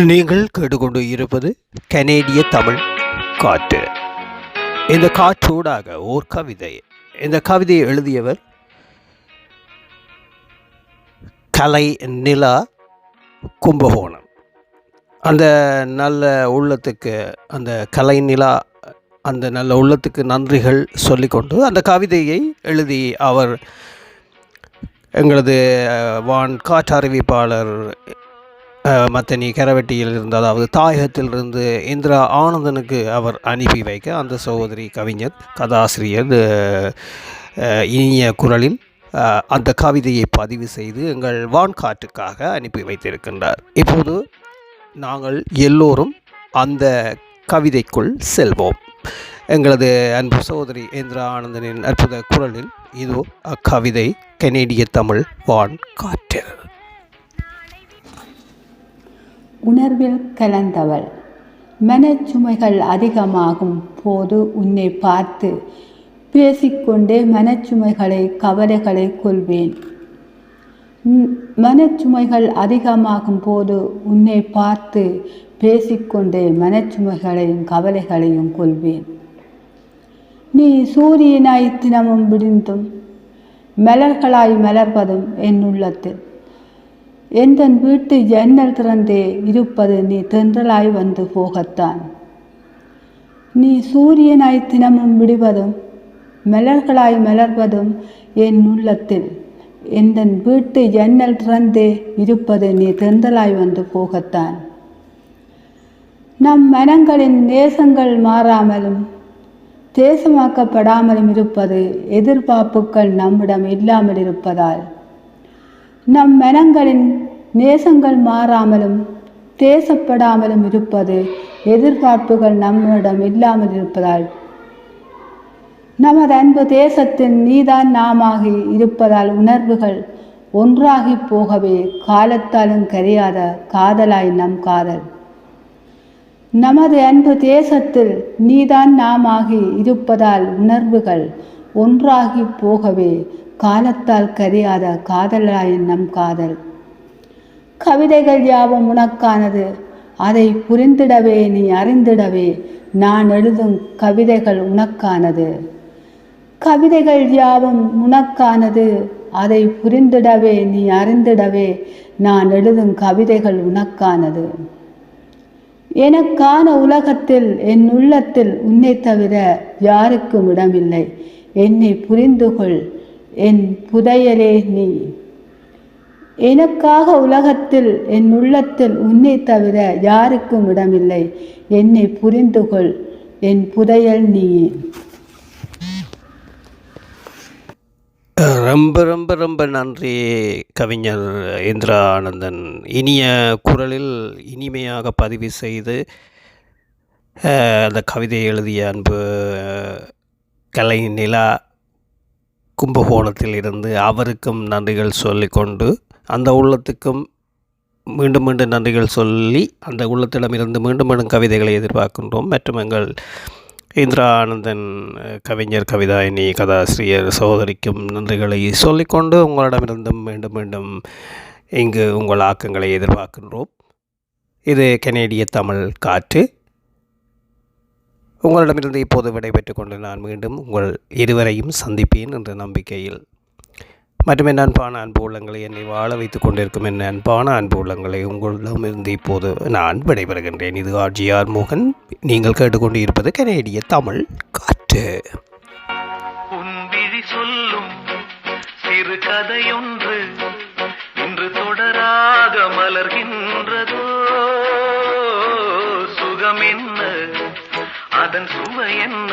நீங்கள் கேட்டுக்கொண்டு இருப்பது கனேடிய தமிழ் காற்று. இந்த காற்றூடாக ஓர் கவிதை. இந்த கவிதையை எழுதியவர் கலை நிலா கும்பகோணம். அந்த நல்ல உள்ளத்துக்கு அந்த கலை நிலா அந்த நல்ல உள்ளத்துக்கு நன்றிகள் சொல்லிக்கொண்டு அந்த கவிதையை எழுதி அவர் எங்களது வான் காற்றறிவிப்பாளர் மற்ற நீ கரவெட்டியில் இருந்து அதாவது தாயகத்திலிருந்து இந்திரா ஆனந்தனுக்கு அவர் அனுப்பி வைக்க அந்த சகோதரி கவிஞர் கதாசிரியர் இனிய குரலில் அந்த கவிதையை பதிவு செய்து எங்கள் வான்காட்டுக்காக அனுப்பி வைத்திருக்கின்றார். இப்போது நாங்கள் எல்லோரும் அந்த கவிதைக்குள் செல்வோம். எங்களது அன்பு சகோதரி இந்திரா ஆனந்தனின் அற்புத குரலில் இதோ அக்கவிதை கனேடிய தமிழ் வான் காற்று உணர்வில் கலந்தவள். மனச்சுமைகள் அதிகமாகும் போது உன்னை பார்த்து பேசிக்கொண்டே மனச்சுமைகளை கவலைகளை கொள்வேன். மனச்சுமைகள் அதிகமாகும் போது உன்னை பார்த்து பேசிக்கொண்டே மனச்சுமைகளையும் கவலைகளையும் கொள்வேன். நீ சூரியனாய் தினமும் விடிந்தும் மலர்களாய் மலர்வதும் என் உள்ளத்தில். எந்தன் வீட்டு ஜன்னல் திறந்தே இருப்பது நீ தென்றலாய் வந்து போகத்தான். நீ சூரியனாய் தினமும் விடுவதும் மலர்களாய் மலர்வதும் என் உள்ளத்தில். எந்தன் வீட்டு ஜன்னல் திறந்தே இருப்பது நீ தென்றலாய் வந்து போகத்தான். நம் மனங்களின் நேசங்கள் மாறாமலும் தேசமாக்கப்படாமலும் இருப்பது எதிர்பார்ப்புகள் நம்மிடம் இல்லாமல் இருப்பதால் நம் மனங்களின் நேசங்கள் மாறாமலும் தேசப்படாமலும் இருப்பது எதிர்பார்ப்புகள் நம்மிடம் இல்லாமல் இருப்பதால். நமது அன்பு தேசத்தின் நீதான் நாமாகி இருப்பதால் உணர்வுகள் ஒன்றாகி போகவே காலத்தாலும் கரையாத காதலாய் நம் காதல். நமது அன்பு தேசத்தில் நீதான் நாமாகி இருப்பதால் உணர்வுகள் ஒன்றாகி போகவே காலத்தால் கரியாத காதலாயின் நம் காதல். கவிதைகள் யாவும் உனக்கானது அதை புரிந்திடவே நீ அறிந்திடவே நான் எழுதும் கவிதைகள் உனக்கானது. கவிதைகள் யாவும் உனக்கானது அதை புரிந்திடவே நீ அறிந்திடவே நான் எழுதும் கவிதைகள் உனக்கானது. எனக்கான உலகத்தில் என் உள்ளத்தில் உன்னை தவிர யாருக்கும் இடமில்லை. என்னை புரிந்து கொள் என் புதையலே நீ. எனக்காக உலகத்தில் என் உள்ளத்தில் உன்னை தவிர யாருக்கும் இடமில்லை. என்னை புரிந்து கொள் என் புதையல் நீயே ரொம்ப ரொம்ப ரொம்ப நன்றி கவிஞர் இந்திரா ஆனந்தன் இனிய குரலில் இனிமையாக பதிவு செய்து அந்த கவிதையை எழுதிய அன்பு கலை நிலா கும்பகோணத்தில் இருந்து அவருக்கும் நன்றிகள் சொல்லிக்கொண்டு அந்த உள்ளத்துக்கும் மீண்டும் மீண்டும் நன்றிகள் சொல்லி அந்த உள்ளத்திடமிருந்து மீண்டும் மீண்டும் கவிதைகளை எதிர்பார்க்கின்றோம். மற்றும் எங்கள் இந்திரா ஆனந்தன் கவிஞர் கவிதாயினி கதாசிரியர் சகோதரிக்கும் நன்றிகளை சொல்லிக்கொண்டு உங்களிடமிருந்தும் மீண்டும் மீண்டும் இங்கு உங்கள் ஆக்கங்களை எதிர்பார்க்கின்றோம். இது கனேடிய தமிழ் காற்று. உங்களிடமிருந்து இப்போது விடைபெற்றுக் கொண்டு நான் மீண்டும் உங்கள் இருவரையும் சந்திப்பேன் என்ற நம்பிக்கையில். மற்றும் என் அன்பான அன்பு உள்ளங்களை என்னை வாழ வைத்துக் கொண்டிருக்கும் என் அன்பான அன்பு உள்ளங்களை உங்களிடமிருந்து இப்போது நான் விடைபெறுகின்றேன். இது ஆர்ஜிஆர் மோகன். நீங்கள் கேட்டுக்கொண்டு இருப்பது கனேடிய தமிழ் காற்று. சொல்லும் சிறு கதையொன்று இன்று தொடராக மலர்கின்றதோ? சுகமின் அதன் சுவை என்ன?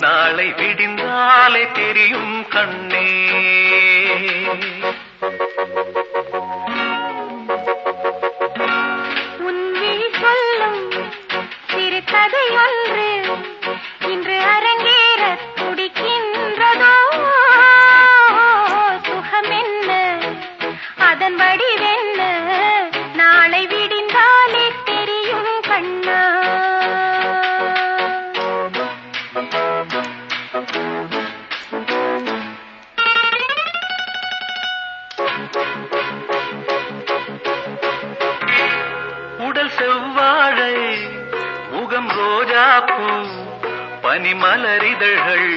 நாளை விடிந்தாலே தெரியும் கண்ணே. பூ பனிமலரிதழ்கள்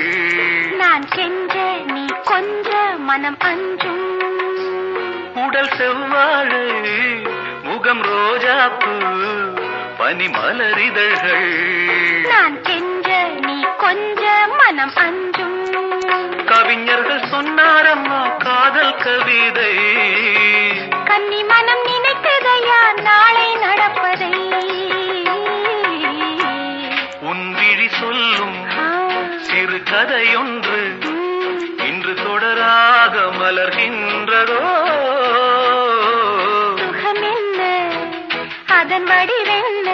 நான் கெஞ்ச நீ கொஞ்ச மனம் அஞ்சும் உடல் செவ்வாழை முகம் ரோஜாப்பூ பனிமலரிதழ்கள் நான் கெஞ்ச நீ கொஞ்ச மனம் அஞ்சும் கவிஞர்கள் சொன்னாரம்மா காதல் கவிதை. கதையொன்று இன்று தொடராக மலர்கின்றதோ? சுகமென்ன? அதன் வடிவென்ன?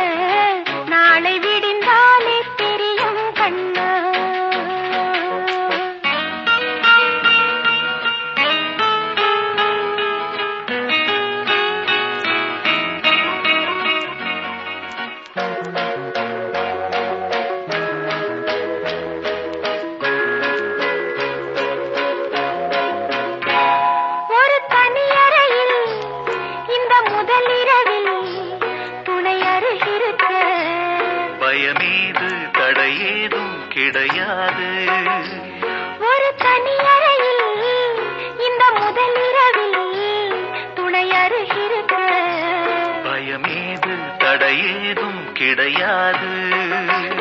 கிடையாது.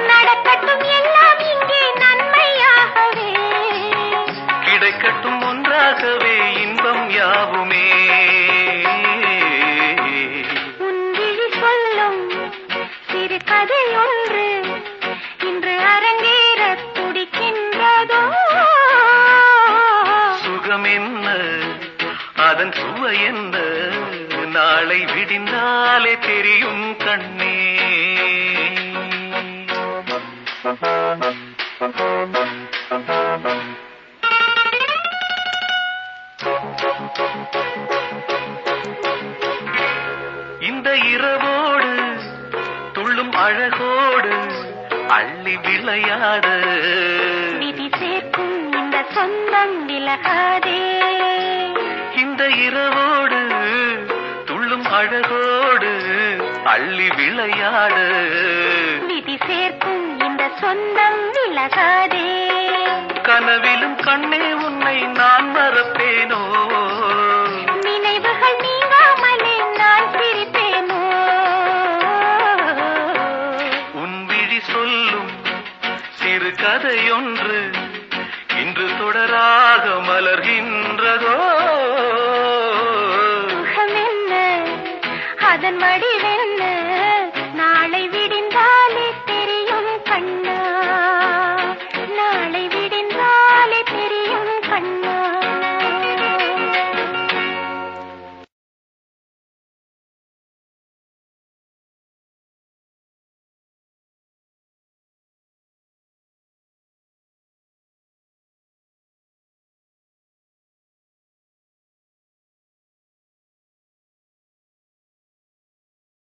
நடக்கட்டும் எல்லாம் இங்கே நன்மையாகவே. கிடைக்கட்டும் ஒன்றாகவே இன்பம் யாவுமே. சொல்லும் சிறு கதை ஒன்று இன்று அரங்கேற துடிக்கின்றதோ? சுகம் என்ன அதன் சுவை என்ன? நாளை விடிந்தாலே தெரியும் கண்ணே. இந்த இரவோடு துள்ளும் அழகோடு அள்ளி விளையாடு. விதி சேர்க்கும் இந்த சொந்தம் விலகாதே. இந்த இரவோடு துள்ளும் அழகோடு அள்ளி விளையாடு. விதி சேர்க்கும் சொந்தம் விலகாதே. கனவிலும் கண்ணே உன்னை நான் மறப்பேனோ? நினைவுகள் நீங்காமலே நான் சிரிப்பேனோ? உன் விழி சொல்லும் சிறு கதையொன்று இன்று தொடராக மலர்கின்றதோ? அதன் வடிவென்ன